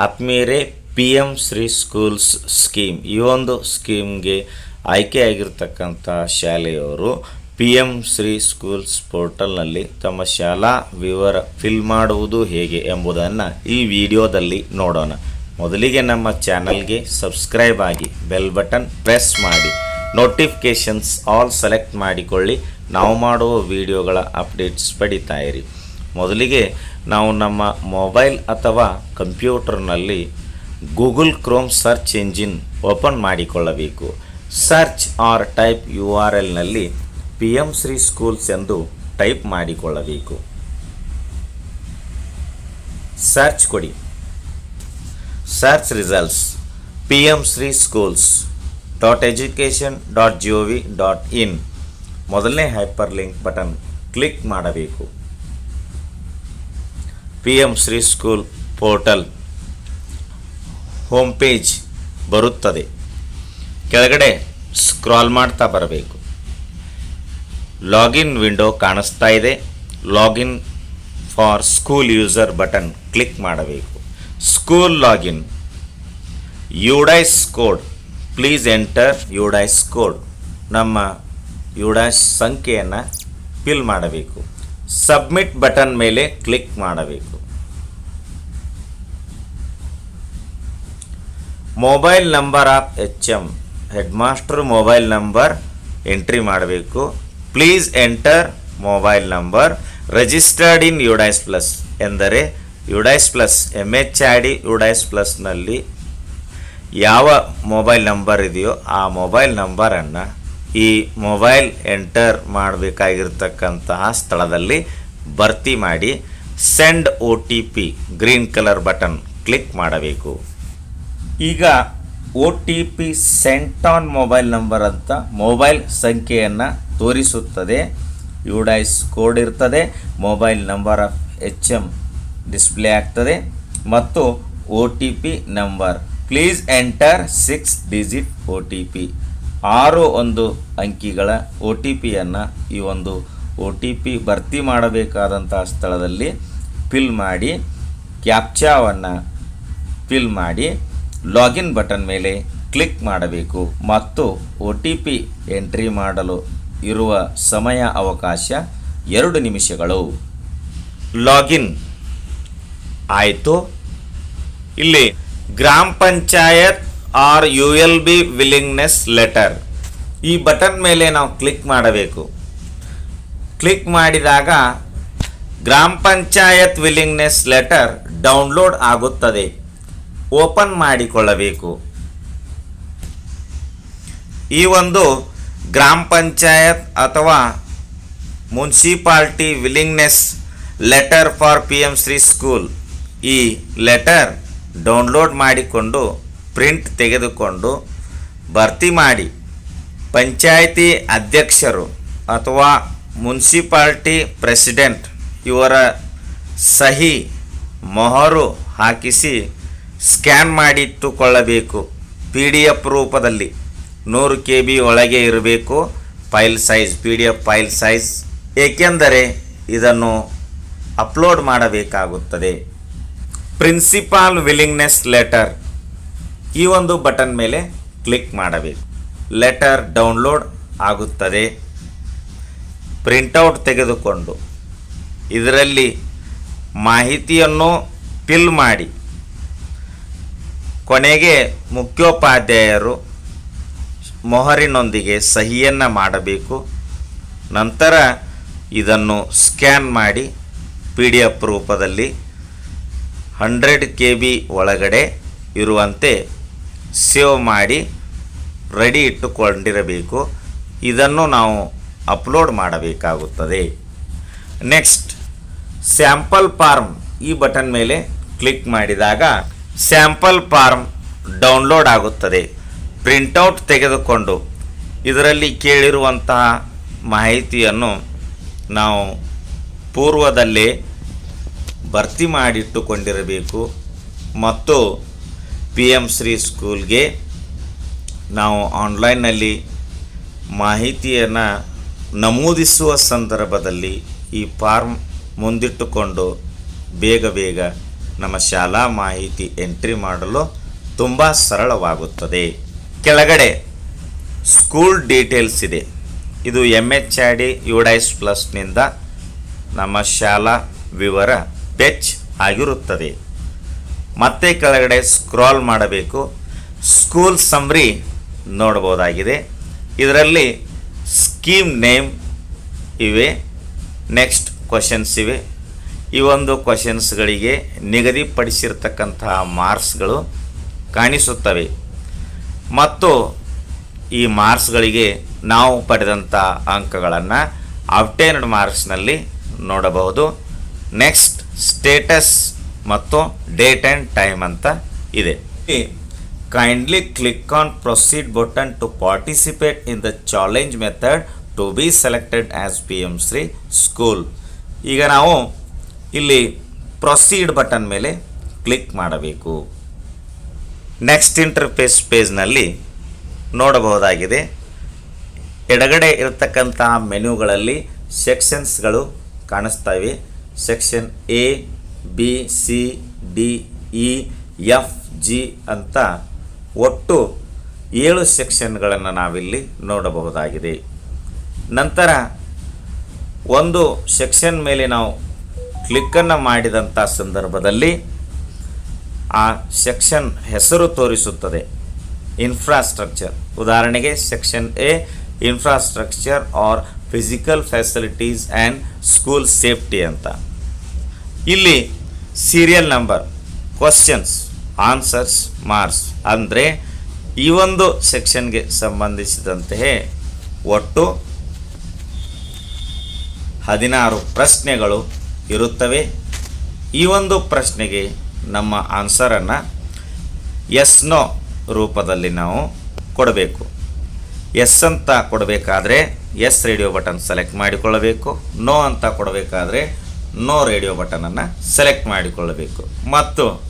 ಆತ್ಮೀಯರೇ P M Shri schools scheme, ಈ ಒಂದು ಸ್ಕೀಮ್ಗೆ ಆಯ್ಕೆಯಾಗಿರ್ತಕ್ಕಂಥ ಶಾಲೆಯವರು ಪಿ ಎಂ ಶ್ರೀ ಸ್ಕೂಲ್ಸ್ ಪೋರ್ಟಲ್ನಲ್ಲಿ ತಮ್ಮ ಶಾಲಾ ವಿವರ ಫಿಲ್ ಮಾಡುವುದು ಹೇಗೆ ಎಂಬುದನ್ನು ಈ ವಿಡಿಯೋದಲ್ಲಿ ನೋಡೋಣ. ಮೊದಲಿಗೆ ನಮ್ಮ ಚಾನಲ್ಗೆ ಸಬ್ಸ್ಕ್ರೈಬ್ ಆಗಿ ಬೆಲ್ ಬಟನ್ ಪ್ರೆಸ್ ಮಾಡಿ, ನೋಟಿಫಿಕೇಷನ್ಸ್ ಆಲ್ ಸೆಲೆಕ್ಟ್ ಮಾಡಿಕೊಳ್ಳಿ. ನಾವು ಮಾಡುವ ವಿಡಿಯೋಗಳ ಅಪ್ಡೇಟ್ಸ್ ಪಡಿತಾ ಇರಿ. ಮೊದಲಿಗೆ ನಾವು ನಮ್ಮ ಮೊಬೈಲ್ ಅಥವಾ ಕಂಪ್ಯೂಟರ್ನಲ್ಲಿ Google Chrome search engine open ಮಾಡಿಕೊಳ್ಳಬೇಕು. Search or type U R ಎಲ್ನಲ್ಲಿ P M Shri schools ಎಂದು ಟೈಪ್ ಮಾಡಿಕೊಳ್ಳಬೇಕು. ಸರ್ಚ್ ಕೊಡಿ. Search results P M Shri schools dot education dot G O V dot in. ಮೊದಲನೇ ಹೈಪರ್ ಲಿಂಕ್ ಬಟನ್ ಕ್ಲಿಕ್ ಮಾಡಬೇಕು. P M Shri school portal home page ಬರುತ್ತದೆ. ಕೆಳಗಡೆ scroll ಮಾಡ್ತಾ ಬರಬೇಕು. Login window ಕಾಣಿಸ್ತಾ ಇದೆ. Login for school user button click ಮಾಡಬೇಕು. School login. UDISE code. Please enter UDISE code. ನಮ್ಮ ಯುಡೈಸ್ ಸಂಖ್ಯೆಯನ್ನು ಫಿಲ್ ಮಾಡಬೇಕು. ಸಬ್ಮಿಟ್ ಬಟನ್ ಮೇಲೆ ಕ್ಲಿಕ್ ಮಾಡಬೇಕು. Mobile number of H M head master mobile number entry ಮಾಡಬೇಕು. Please enter mobile number registered in UDISE plus ಎಂದರೆ UDISE plus M H I D UDISE ಪ್ಲಸ್ನಲ್ಲಿ ಯಾವ mobile number ಇದೆಯೋ ಆ mobile ನಂಬರನ್ನು ಈ mobile enter ಮಾಡಬೇಕಾಗಿರ್ತಕ್ಕಂತಹ ಸ್ಥಳದಲ್ಲಿ ಭರ್ತಿ ಮಾಡಿ send O T P green colour button click ಮಾಡಬೇಕು. ಈಗ O T P sent on mobile number ಅಂತ ಮೊಬೈಲ್ ಸಂಖ್ಯೆಯನ್ನು ತೋರಿಸುತ್ತದೆ. ಯುಡೈಸ್ ಕೋಡ್ ಇರ್ತದೆ, mobile number of H M display ಆಗ್ತದೆ, ಮತ್ತು O T P number. Please enter six digit O T P. ಆರು ಒಂದು ಅಂಕಿಗಳ ಒ ಟಿ ಪಿಯನ್ನು ಈ ಒಂದು ಒ ಟಿ ಪಿ ಭರ್ತಿ ಮಾಡಬೇಕಾದಂಥ ಸ್ಥಳದಲ್ಲಿ ಫಿಲ್ ಮಾಡಿ, ಕ್ಯಾಪ್ಚಾವನ್ನು ಫಿಲ್ ಮಾಡಿ, ಲಾಗಿನ್ ಬಟನ್ ಮೇಲೆ ಕ್ಲಿಕ್ ಮಾಡಬೇಕು. ಮತ್ತು ಒ ಟಿ ಪಿ ಎಂಟ್ರಿ ಮಾಡಲು ಇರುವ ಸಮಯ ಅವಕಾಶ ಎರಡು ನಿಮಿಷಗಳು. ಲಾಗಿನ್. ಆಯಿತು. ಇಲ್ಲಿ ಗ್ರಾಮ panchayat R U L B willingness letter. ಈ ಬಟನ್ ಮೇಲೆ ನಾವು ಕ್ಲಿಕ್ ಮಾಡಬೇಕು. ಕ್ಲಿಕ್ ಮಾಡಿದಾಗ ಗ್ರಾಮ ಪಂಚಾಯತ್ ವಿಲ್ಲಿಂಗ್ನೆಸ್ ಲೆಟರ್ ಡೌನ್ಲೋಡ್ ಆಗುತ್ತದೆ. ಓಪನ್ ಮಾಡಿಕೊಳ್ಳಬೇಕು. ಈ ಒಂದು ಗ್ರಾಮ ಪಂಚಾಯತ್ ಅಥವಾ municipality willingness letter for P M Shri school ಈ ಲೆಟರ್ ಡೌನ್ಲೋಡ್ ಮಾಡಿಕೊಂಡು ಪ್ರಿಂಟ್ ತೆಗೆದುಕೊಂಡು ಭರ್ತಿ ಮಾಡಿ ಪಂಚಾಯಿತಿ ಅಧ್ಯಕ್ಷರು ಅಥವಾ ಮುನ್ಸಿಪಾಲ್ಟಿ ಪ್ರೆಸಿಡೆಂಟ್ ಇವರ ಸಹಿ ಮೊಹರು ಹಾಕಿಸಿ ಸ್ಕ್ಯಾನ್ ಮಾಡಿಟ್ಟುಕೊಳ್ಳಬೇಕು. ಪಿ ಡಿ ಎಫ್ ರೂಪದಲ್ಲಿ ನೂರು ಕೆ ಬಿ ಒಳಗೆ ಇರಬೇಕು. File size P D F file size. ಏಕೆಂದರೆ ಇದನ್ನು ಅಪ್ಲೋಡ್ ಮಾಡಬೇಕಾಗುತ್ತದೆ. Principal willingness letter. ಈ ಒಂದು ಬಟನ್ ಮೇಲೆ ಕ್ಲಿಕ್ ಮಾಡಬೇಕು. ಲೆಟರ್ ಡೌನ್ಲೋಡ್ ಆಗುತ್ತದೆ. ಪ್ರಿಂಟೌಟ್ ತೆಗೆದುಕೊಂಡು ಇದರಲ್ಲಿ ಮಾಹಿತಿಯನ್ನು ಫಿಲ್ ಮಾಡಿ. ಕೊನೆಗೆ ಮುಖ್ಯೋಪಾಧ್ಯಾಯರು ಮೊಹರಿನೊಂದಿಗೆ ಸಹಿಯನ್ನು ಮಾಡಬೇಕು. ನಂತರ ಇದನ್ನು ಸ್ಕ್ಯಾನ್ ಮಾಡಿ ಪಿ ಡಿ ಎಫ್ ರೂಪದಲ್ಲಿ ಹಂಡ್ರೆಡ್ ಕೆ ಬಿ ಒಳಗಡೆ ಇರುವಂತೆ ಸೇವ್ ಮಾಡಿ ರೆಡಿ ಇಟ್ಟುಕೊಂಡಿರಬೇಕು. ಇದನ್ನು ನಾವು ಅಪ್ಲೋಡ್ ಮಾಡಬೇಕಾಗುತ್ತದೆ. ನೆಕ್ಸ್ಟ್ ಸ್ಯಾಂಪಲ್ ಫಾರ್ಮ್ ಈ ಬಟನ್ ಮೇಲೆ ಕ್ಲಿಕ್ ಮಾಡಿದಾಗ ಸ್ಯಾಂಪಲ್ ಫಾರ್ಮ್ ಡೌನ್ಲೋಡ್ ಆಗುತ್ತದೆ. ಪ್ರಿಂಟೌಟ್ ತೆಗೆದುಕೊಂಡು ಇದರಲ್ಲಿ ಕೇಳಿರುವಂತಹ ಮಾಹಿತಿಯನ್ನು ನಾವು ಪೂರ್ವದಲ್ಲೇ ಭರ್ತಿ ಮಾಡಿಟ್ಟುಕೊಂಡಿರಬೇಕು. ಮತ್ತು ಪಿ ಎಂ ಶ್ರೀ ಸ್ಕೂಲ್ಗೆ ನಾವು ಆನ್ಲೈನ್ನಲ್ಲಿ ಮಾಹಿತಿಯನ್ನು ನಮೂದಿಸುವ ಸಂದರ್ಭದಲ್ಲಿ ಈ ಫಾರ್ಮ್ ಮುಂದಿಟ್ಟುಕೊಂಡು ಬೇಗ ಬೇಗ ನಮ್ಮ ಶಾಲಾ ಮಾಹಿತಿ ಎಂಟ್ರಿ ಮಾಡಲು ತುಂಬ ಸರಳವಾಗುತ್ತದೆ. ಕೆಳಗಡೆ ಸ್ಕೂಲ್ ಡೀಟೇಲ್ಸ್ ಇದೆ. ಇದು M H R D UDISE ಪ್ಲಸ್ನಿಂದ ನಮ್ಮ ಶಾಲಾ ವಿವರ ಪೆಚ್ ಆಗಿರುತ್ತದೆ. ಮತ್ತೆ ಕೆಳಗಡೆ ಸ್ಕ್ರಾಲ್ ಮಾಡಬೇಕು. ಸ್ಕೂಲ್ ಸಮ್ರಿ ನೋಡ್ಬೋದಾಗಿದೆ. ಇದರಲ್ಲಿ ಸ್ಕೀಮ್ ನೇಮ್ ಇವೆ ನೆಕ್ಸ್ಟ್ ಕ್ವಶನ್ಸ್ ಇವೆ. ಈ ಒಂದು ಕ್ವಶನ್ಸ್ಗಳಿಗೆ ನಿಗದಿಪಡಿಸಿರ್ತಕ್ಕಂತಹ ಮಾರ್ಕ್ಸ್ಗಳು ಕಾಣಿಸುತ್ತವೆ. ಮತ್ತು ಈ ಮಾರ್ಕ್ಸ್ಗಳಿಗೆ ನಾವು ಪಡೆದಂಥ ಅಂಕಗಳನ್ನು ಅಬ್ಟೈನ್ಡ್ ಮಾರ್ಕ್ಸ್ನಲ್ಲಿ ನೋಡಬಹುದು. ನೆಕ್ಸ್ಟ್ ಸ್ಟೇಟಸ್ ಮತ್ತು ಡೇಟ್ ಆ್ಯಂಡ್ ಟೈಮ್ ಅಂತ ಇದೆ. Kindly click on proceed button to participate in the challenge method to be selected as P M Shri school ಈಗ ನಾವು ಇಲ್ಲಿ ಪ್ರೊಸೀಡ್ ಬಟನ್ ಮೇಲೆ ಕ್ಲಿಕ್ ಮಾಡಬೇಕು. ನೆಕ್ಸ್ಟ್ ಇಂಟರ್ಫೇಸ್ ಪೇಜ್ನಲ್ಲಿ ನೋಡಬಹುದಾಗಿದೆ. ಎಡಗಡೆ ಇರತಕ್ಕಂತಹ ಮೆನ್ಯೂಗಳಲ್ಲಿ ಸೆಕ್ಷನ್ಸ್ಗಳು ಕಾಣಿಸ್ತಾ ಇವೆ. Section A B C D E F G ಅಂತ ಒಟ್ಟು ಏಳು ಸೆಕ್ಷನ್ಗಳನ್ನು ನಾವಿಲ್ಲಿ ನೋಡಬಹುದಾಗಿದೆ. ನಂತರ ಒಂದು ಸೆಕ್ಷನ್ ಮೇಲೆ ನಾವು ಕ್ಲಿಕ್ಕನ್ನು ಮಾಡಿದಂಥ ಸಂದರ್ಭದಲ್ಲಿ ಆ ಸೆಕ್ಷನ್ ಹೆಸರು ತೋರಿಸುತ್ತದೆ. ಇನ್ಫ್ರಾಸ್ಟ್ರಕ್ಚರ್. ಉದಾಹರಣೆಗೆ section A, infrastructure or physical facilities and school safety ಅಂತ. ಇಲ್ಲಿ serial number questions answers marks ಅಂದರೆ ಈ ಒಂದು ಸೆಕ್ಷನ್ಗೆ ಸಂಬಂಧಿಸಿದಂತೆಯೇ ಒಟ್ಟು ಹದಿನಾರು ಪ್ರಶ್ನೆಗಳು ಇರುತ್ತವೆ. ಈ ಒಂದು ಪ್ರಶ್ನೆಗೆ ನಮ್ಮ ಆನ್ಸರನ್ನು ಎಸ್ ನೋ ರೂಪದಲ್ಲಿ ನಾವು ಕೊಡಬೇಕು. ಎಸ್ ಅಂತ ಕೊಡಬೇಕಾದ್ರೆ ಎಸ್ ರೇಡಿಯೋ ಬಟನ್ ಸೆಲೆಕ್ಟ್ ಮಾಡಿಕೊಳ್ಳಬೇಕು. ನೋ ಅಂತ ಕೊಡಬೇಕಾದ್ರೆ ನೋ ರೇಡಿಯೋ ಬಟನನ್ನು ಸೆಲೆಕ್ಟ್ ಮಾಡಿಕೊಳ್ಳಬೇಕು. ಮತ್ತು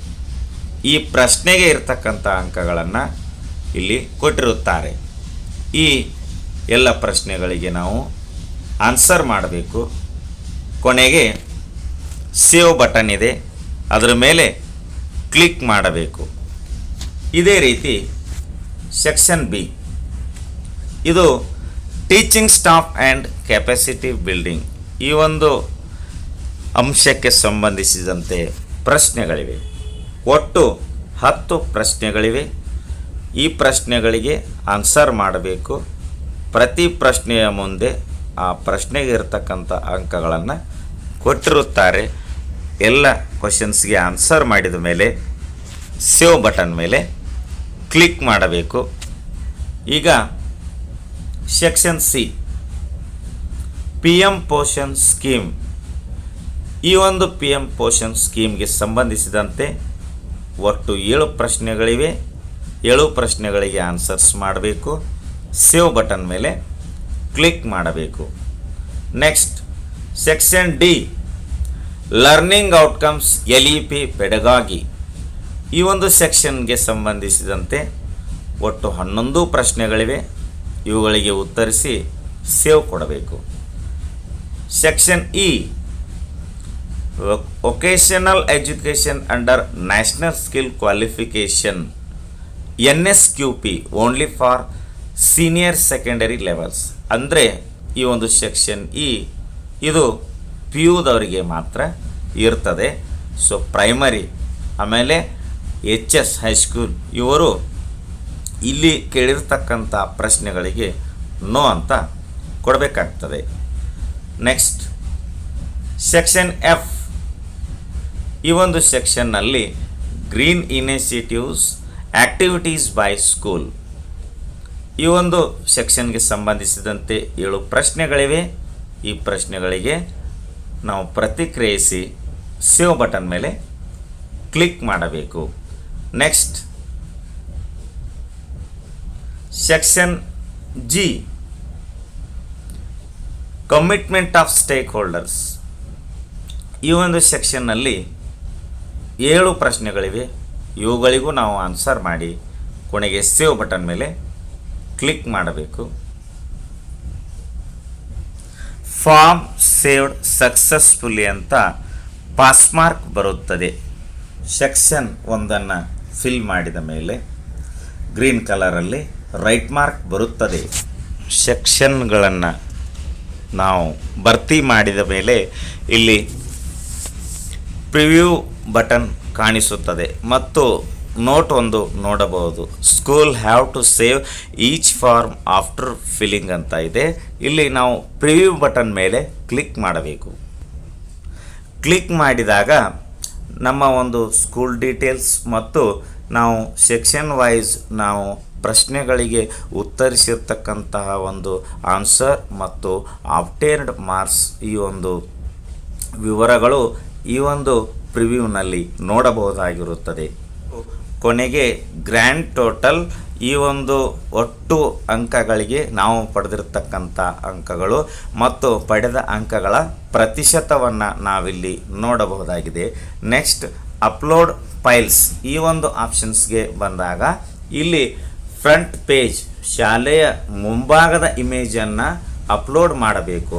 ಈ ಪ್ರಶ್ನೆಗೆ ಇರತಕ್ಕಂಥ ಅಂಕಗಳನ್ನು ಇಲ್ಲಿ ಕೊಟ್ಟಿರುತ್ತಾರೆ. ಈ ಎಲ್ಲ ಪ್ರಶ್ನೆಗಳಿಗೆ ನಾವು ಆನ್ಸರ್ ಮಾಡಬೇಕು. ಕೊನೆಗೆ ಸೇವ್ ಬಟನ್ ಇದೆ. ಅದರ ಮೇಲೆ ಕ್ಲಿಕ್ ಮಾಡಬೇಕು. ಇದೇ ರೀತಿ ಸೆಕ್ಷನ್ ಬಿ. ಇದು teaching staff and capacity building. ಈ ಒಂದು ಅಂಶಕ್ಕೆ ಸಂಬಂಧಿಸಿದಂತೆ ಪ್ರಶ್ನೆಗಳಿವೆ. ಒಟ್ಟು ಹತ್ತು ಪ್ರಶ್ನೆಗಳಿವೆ. ಈ ಪ್ರಶ್ನೆಗಳಿಗೆ ಆನ್ಸರ್ ಮಾಡಬೇಕು. ಪ್ರತಿ ಪ್ರಶ್ನೆಯ ಮುಂದೆ ಆ ಪ್ರಶ್ನೆಗೆ ಇರತಕ್ಕಂಥ ಅಂಕಗಳನ್ನು ಕೊಟ್ಟಿರುತ್ತಾರೆ. ಎಲ್ಲ ಕ್ವಶನ್ಸ್ಗೆ ಆನ್ಸರ್ ಮಾಡಿದ ಮೇಲೆ ಸೇವ್ ಬಟನ್ ಮೇಲೆ ಕ್ಲಿಕ್ ಮಾಡಬೇಕು. ಈಗ section C P M Poshan scheme ಈ ಒಂದು ಪಿ ಎಂ ಪೋಷನ್ ಸ್ಕೀಮ್ಗೆ ಸಂಬಂಧಿಸಿದಂತೆ ಒಟ್ಟು ಏಳು ಪ್ರಶ್ನೆಗಳಿವೆ. ಏಳು ಪ್ರಶ್ನೆಗಳಿಗೆ ಆನ್ಸರ್ಸ್ ಮಾಡಬೇಕು. ಸೇವ್ ಬಟನ್ ಮೇಲೆ ಕ್ಲಿಕ್ ಮಾಡಬೇಕು. Next, section D, learning outcomes L E P pedagogy ಈ ಒಂದು ಸೆಕ್ಷನ್ಗೆ ಸಂಬಂಧಿಸಿದಂತೆ ಒಟ್ಟು ಹನ್ನೊಂದು ಪ್ರಶ್ನೆಗಳಿವೆ. ಇವುಗಳಿಗೆ ಉತ್ತರಿಸಿ ಸೇವ್ ಕೊಡಬೇಕು. Section E vocational education under national skill qualification N S Q P only for senior secondary levels ಅಂದರೆ ಈ ಒಂದು ಸೆಕ್ಷನ್ ಇ ಇದು ಪಿ ಯುದವರಿಗೆ ಮಾತ್ರ ಇರ್ತದೆ. ಸೊ ಪ್ರೈಮರಿ ಆಮೇಲೆ ಎಚ್ ಎಸ್ ಹೈಸ್ಕೂಲ್ ಇವರು ಇಲ್ಲಿ ಕೇಳಿರ್ತಕ್ಕಂಥ ಪ್ರಶ್ನೆಗಳಿಗೆ ನೋ ಅಂತ ಕೊಡಬೇಕಾಗ್ತದೆ. ನೆಕ್ಸ್ಟ್ ಸೆಕ್ಷನ್ ಎಫ್ ಈ ಒಂದು ಸೆಕ್ಷನ್ನಲ್ಲಿ green initiatives activities by school ಈ ಒಂದು ಸೆಕ್ಷನ್ಗೆ ಸಂಬಂಧಿಸಿದಂತೆ ಏಳು ಪ್ರಶ್ನೆಗಳಿವೆ. ಈ ಪ್ರಶ್ನೆಗಳಿಗೆ ನಾವು ಪ್ರತಿಕ್ರಿಯಿಸಿ ಸೇವ್ ಬಟನ್ ಮೇಲೆ ಕ್ಲಿಕ್ ಮಾಡಬೇಕು. Next section G commitment of stakeholders ಈ ಒಂದು ಸೆಕ್ಷನ್ನಲ್ಲಿ ಏಳು ಪ್ರಶ್ನೆಗಳಿವೆ. ಇವುಗಳಿಗೂ ನಾವು ಆನ್ಸರ್ ಮಾಡಿ. ಕೊನೆಗೆ ಸೇವ್ ಬಟನ್ ಮೇಲೆ ಕ್ಲಿಕ್ ಮಾಡಬೇಕು. ಫಾರ್ಮ್ ಸೇವ್ಡ್ ಸಕ್ಸಸ್ಫುಲಿ ಅಂತ ಪಾಸ್ ಮಾರ್ಕ್ ಬರುತ್ತದೆ. ಸೆಕ್ಷನ್ ಒಂದನ್ನು ಫಿಲ್ ಮಾಡಿದ ಮೇಲೆ ಗ್ರೀನ್ ಕಲರಲ್ಲಿ ರೈಟ್ ಮಾರ್ಕ್ ಬರುತ್ತದೆ. ಸೆಕ್ಷನ್ಗಳನ್ನು ನಾವು ಭರ್ತಿ ಮಾಡಿದ ಮೇಲೆ ಇಲ್ಲಿ ಪ್ರಿವ್ಯೂ ಬಟನ್ ಕಾಣಿಸುತ್ತದೆ. ಮತ್ತು ನೋಟ್ ಒಂದು ನೋಡಬಹುದು. School have to save each form after filling ಅಂತ ಇದೆ. ಇಲ್ಲಿ ನಾವು ಪ್ರಿವ್ಯೂ ಬಟನ್ ಮೇಲೆ ಕ್ಲಿಕ್ ಮಾಡಬೇಕು. ಕ್ಲಿಕ್ ಮಾಡಿದಾಗ ನಮ್ಮ ಒಂದು ಸ್ಕೂಲ್ ಡೀಟೇಲ್ಸ್ ಮತ್ತು ನಾವು ಸೆಕ್ಷನ್ ವೈಸ್ ನಾವು ಪ್ರಶ್ನೆಗಳಿಗೆ ಉತ್ತರಿಸಿರ್ತಕ್ಕಂತಹ ಒಂದು ಆನ್ಸರ್ ಮತ್ತು ಆಫ್ಟೇರ್ಡ್ ಮಾರ್ಕ್ಸ್ ಈ ಒಂದು ವಿವರಗಳು ಈ ಒಂದು ಪ್ರಿವ್ಯೂನಲ್ಲಿ ನೋಡಬಹುದಾಗಿರುತ್ತದೆ. ಕೊನೆಗೆ ಗ್ರ್ಯಾಂಡ್ ಟೋಟಲ್ ಈ ಒಂದು ಒಟ್ಟು ಅಂಕಗಳಿಗೆ ನಾವು ಪಡೆದಿರತಕ್ಕಂಥ ಅಂಕಗಳು ಮತ್ತು ಪಡೆದ ಅಂಕಗಳ ಪ್ರತಿಶತವನ್ನು ನಾವಿಲ್ಲಿ ನೋಡಬಹುದಾಗಿದೆ. ನೆಕ್ಸ್ಟ್, ಅಪ್ಲೋಡ್ ಫೈಲ್ಸ್ ಈ ಒಂದು ಆಪ್ಷನ್ಸ್ಗೆ ಬಂದಾಗ ಇಲ್ಲಿ ಫ್ರಂಟ್ ಪೇಜ್ ಶಾಲೆಯ ಮುಂಭಾಗದ ಇಮೇಜನ್ನು ಅಪ್ಲೋಡ್ ಮಾಡಬೇಕು.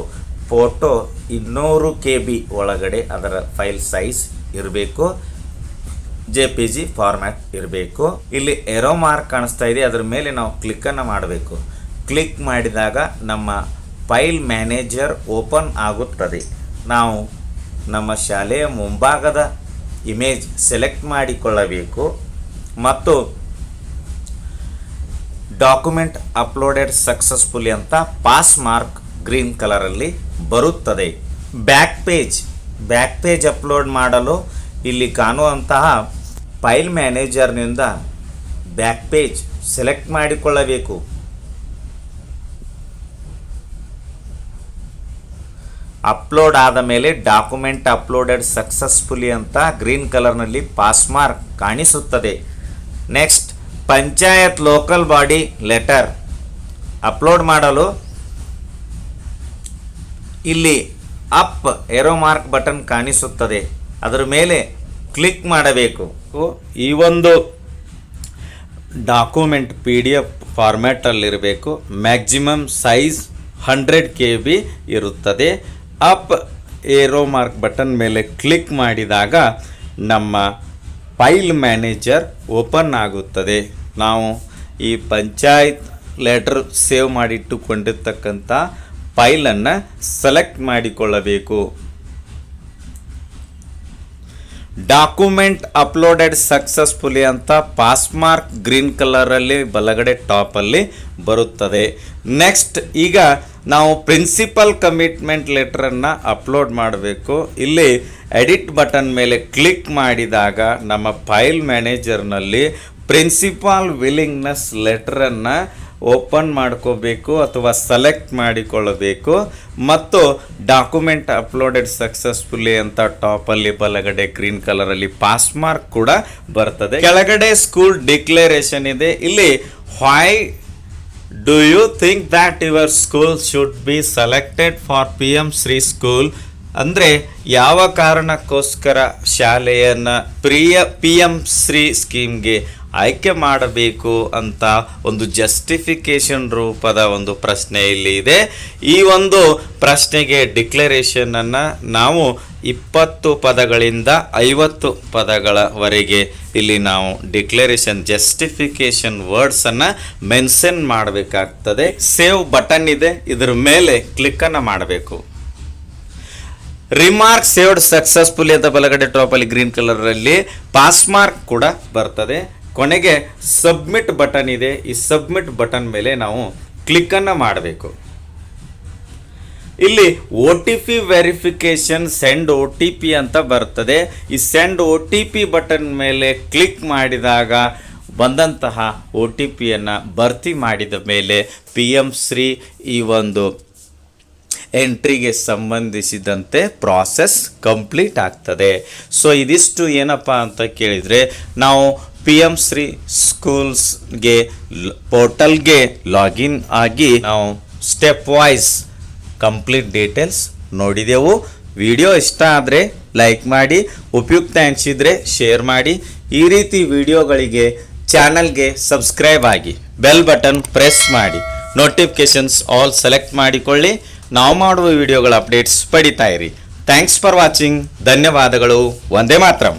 ಫೋಟೋ ಇನ್ನೂರು ಕೆ ಬಿ ಒಳಗಡೆ ಅದರ ಫೈಲ್ ಸೈಜ್ ಇರಬೇಕು. ಜೆ ಪಿ ಜಿ ಫಾರ್ಮ್ಯಾಟ್ ಇರಬೇಕು. ಇಲ್ಲಿ ಎರೋ ಮಾರ್ಕ್ ಕಾಣಿಸ್ತಾ ಇದೆ. ಅದರ ಮೇಲೆ ನಾವು ಕ್ಲಿಕ್ಕನ್ನು ಮಾಡಬೇಕು. ಕ್ಲಿಕ್ ಮಾಡಿದಾಗ ನಮ್ಮ ಫೈಲ್ ಮ್ಯಾನೇಜರ್ ಓಪನ್ ಆಗುತ್ತದೆ. ನಾವು ನಮ್ಮ ಶಾಲೆಯ ಮುಂಭಾಗದ ಇಮೇಜ್ ಸೆಲೆಕ್ಟ್ ಮಾಡಿಕೊಳ್ಳಬೇಕು. ಮತ್ತು ಡಾಕ್ಯುಮೆಂಟ್ ಅಪ್ಲೋಡೆಡ್ ಸಕ್ಸಸ್ಫುಲಿ ಅಂತ ಪಾಸ್ ಮಾರ್ಕ್ ಗ್ರೀನ್ ಕಲರಲ್ಲಿ ಬರುತ್ತದೆ. Back page back page upload ಮಾಡಲು ಇಲ್ಲಿ ಕಾಣುವಂತಹ ಫೈಲ್ ಮ್ಯಾನೇಜರ್ನಿಂದ ಬ್ಯಾಕ್ ಪೇಜ್ ಸೆಲೆಕ್ಟ್ ಮಾಡಿಕೊಳ್ಳಬೇಕು. ಅಪ್ಲೋಡ್ ಆದ ಮೇಲೆ ಡಾಕ್ಯುಮೆಂಟ್ ಅಪ್ಲೋಡೆಡ್ ಸಕ್ಸಸ್ಫುಲಿ ಅಂತ ಗ್ರೀನ್ ಕಲರ್ನಲ್ಲಿ ಪಾಸ್ ಮಾರ್ಕ್ ಕಾಣಿಸುತ್ತದೆ. Next, panchayat local body letter upload ಮಾಡಲು ಇಲ್ಲಿ ಅಪ್ ಏರೋ ಮಾರ್ಕ್ ಬಟನ್ ಕಾಣಿಸುತ್ತದೆ. ಅದರ ಮೇಲೆ ಕ್ಲಿಕ್ ಮಾಡಬೇಕು. ಈ ಒಂದು document P D F ಫಾರ್ಮ್ಯಾಟಲ್ಲಿರಬೇಕು. Maximum size hundred K B ಇರುತ್ತದೆ. ಅಪ್ ಏರೋ ಮಾರ್ಕ್ ಬಟನ್ ಮೇಲೆ ಕ್ಲಿಕ್ ಮಾಡಿದಾಗ ನಮ್ಮ ಫೈಲ್ ಮ್ಯಾನೇಜರ್ ಓಪನ್ ಆಗುತ್ತದೆ. ನಾವು ಈ ಪಂಚಾಯತ್ ಲೆಟರ್ ಸೇವ್ ಮಾಡಿಟ್ಟುಕೊಂಡಿರ್ತಕ್ಕಂಥ ಫೈಲನ್ನು ಸೆಲೆಕ್ಟ್ ಮಾಡಿಕೊಳ್ಳಬೇಕು. ಡಾಕ್ಯುಮೆಂಟ್ ಅಪ್ಲೋಡೆಡ್ ಸಕ್ಸಸ್ಫುಲಿ ಅಂತ ಪಾಸ್ ಮಾರ್ಕ್ ಗ್ರೀನ್ ಕಲರಲ್ಲಿ ಬಲಗಡೆ ಟಾಪಲ್ಲಿ ಬರುತ್ತದೆ. ನೆಕ್ಸ್ಟ್, ಈಗ ನಾವು ಪ್ರಿನ್ಸಿಪಲ್ ಕಮಿಟ್ಮೆಂಟ್ ಲೆಟ್ರನ್ನು ಅಪ್ಲೋಡ್ ಮಾಡಬೇಕು. ಇಲ್ಲಿ ಎಡಿಟ್ ಬಟನ್ ಮೇಲೆ ಕ್ಲಿಕ್ ಮಾಡಿದಾಗ ನಮ್ಮ ಫೈಲ್ ಮ್ಯಾನೇಜರ್ನಲ್ಲಿ ಪ್ರಿನ್ಸಿಪಾಲ್ ವಿಲಿಂಗ್ನೆಸ್ ಲೆಟ್ರನ್ನು ಓಪನ್ ಮಾಡ್ಕೋಬೇಕು ಅಥವಾ ಸೆಲೆಕ್ಟ್ ಮಾಡಿಕೊಳ್ಳಬೇಕು. ಮತ್ತು ಡಾಕ್ಯುಮೆಂಟ್ ಅಪ್ಲೋಡೆಡ್ ಸಕ್ಸಸ್ಫುಲಿ ಅಂತ ಟಾಪಲ್ಲಿ ಬಲಗಡೆ ಗ್ರೀನ್ ಕಲರಲ್ಲಿ ಪಾಸ್ ಮಾರ್ಕ್ ಕೂಡ ಬರ್ತದೆ. ಕೆಳಗಡೆ ಸ್ಕೂಲ್ ಡಿಕ್ಲರೇಷನ್ ಇದೆ. ಇಲ್ಲಿ why do you think that your school should be selected for P M Shri school ಅಂದರೆ, ಯಾವ ಕಾರಣಕ್ಕೋಸ್ಕರ ಶಾಲೆಯನ್ನು ಪ್ರಿಯ ಪಿ ಎಂ ಶ್ರೀ ಸ್ಕೀಮ್ಗೆ ಆಯ್ಕೆ ಮಾಡಬೇಕು ಅಂತ ಒಂದು ಜಸ್ಟಿಫಿಕೇಶನ್ ರೂಪದ ಒಂದು ಪ್ರಶ್ನೆ ಇಲ್ಲಿ ಇದೆ. ಈ ಒಂದು ಪ್ರಶ್ನೆಗೆ ಡಿಕ್ಲರೇಷನನ್ನು ನಾವು ಇಪ್ಪತ್ತು ಪದಗಳಿಂದ ಐವತ್ತು ಪದಗಳವರೆಗೆ ಇಲ್ಲಿ ನಾವು ಡಿಕ್ಲರೇಷನ್ ಜಸ್ಟಿಫಿಕೇಶನ್ ವರ್ಡ್ಸನ್ನು ಮೆನ್ಷನ್ ಮಾಡಬೇಕಾಗ್ತದೆ. ಸೇವ್ ಬಟನ್ ಇದೆ, ಇದರ ಮೇಲೆ ಕ್ಲಿಕ್ಕನ್ನು ಮಾಡಬೇಕು. ರಿಮಾರ್ಕ್ ಸೇವ್ಡ್ ಸಕ್ಸಸ್ಫುಲಿ ಅಂತ ಬಲಗಡೆ ಟಾಪಲ್ಲಿ ಗ್ರೀನ್ ಕಲರಲ್ಲಿ ಪಾಸ್ ಮಾರ್ಕ್ ಕೂಡ ಬರ್ತದೆ. ಕೊನೆಗೆ ಸಬ್ಮಿಟ್ ಬಟನ್ ಇದೆ. ಈ ಸಬ್ಮಿಟ್ ಬಟನ್ ಮೇಲೆ ನಾವು ಕ್ಲಿಕ್ಕನ್ನು ಮಾಡಬೇಕು. ಇಲ್ಲಿ O T P verification send O T P ಅಂತ ಬರ್ತದೆ ಈ send O T P button ಮೇಲೆ ಕ್ಲಿಕ್ ಮಾಡಿದಾಗ ಬಂದಂತಹ ಒ ಟಿ ಪಿಯನ್ನು ಭರ್ತಿ ಮಾಡಿದ ಮೇಲೆ ಪಿ ಎಂ ಶ್ರೀ ಈ ಒಂದು ಎಂಟ್ರಿಗೆ ಸಂಬಂಧಿಸಿದಂತೆ ಪ್ರಾಸೆಸ್ ಕಂಪ್ಲೀಟ್ ಆಗ್ತದೆ. ಸೊ ಇದಿಷ್ಟು ಏನಪ್ಪ ಅಂತ ಕೇಳಿದರೆ, ನಾವು ಪಿ ಎಂ ಶ್ರೀ ಸ್ಕೂಲ್ಸ್ಗೆ ಪೋರ್ಟಲ್ಗೆ ಲಾಗಿನ್ ಆಗಿ ನಾವು ಸ್ಟೆಪ್ ವೈಸ್ ಕಂಪ್ಲೀಟ್ ಡೀಟೇಲ್ಸ್ ನೋಡಿದೆವು. ವಿಡಿಯೋ ಇಷ್ಟ ಆದರೆ ಲೈಕ್ ಮಾಡಿ, ಉಪಯುಕ್ತ ಅನಿಸಿದರೆ ಶೇರ್ ಮಾಡಿ. ಈ ರೀತಿ ವಿಡಿಯೋಗಳಿಗೆ ಚಾನಲ್ಗೆ ಸಬ್ಸ್ಕ್ರೈಬ್ ಆಗಿ, ಬೆಲ್ ಬಟನ್ ಪ್ರೆಸ್ ಮಾಡಿ. ನೋಟಿಫಿಕೇಶನ್ಸ್ ಆಲ್ ಸೆಲೆಕ್ಟ್ ಮಾಡಿಕೊಳ್ಳಿ. ನಾವು ಮಾಡುವ ವಿಡಿಯೋಗಳ ಅಪ್ಡೇಟ್ಸ್ ಪಡಿತಾ ಇರಿ. Thanks for watching. ಧನ್ಯವಾದಗಳು. ಒಂದೇ ಮಾತ್ರಂ.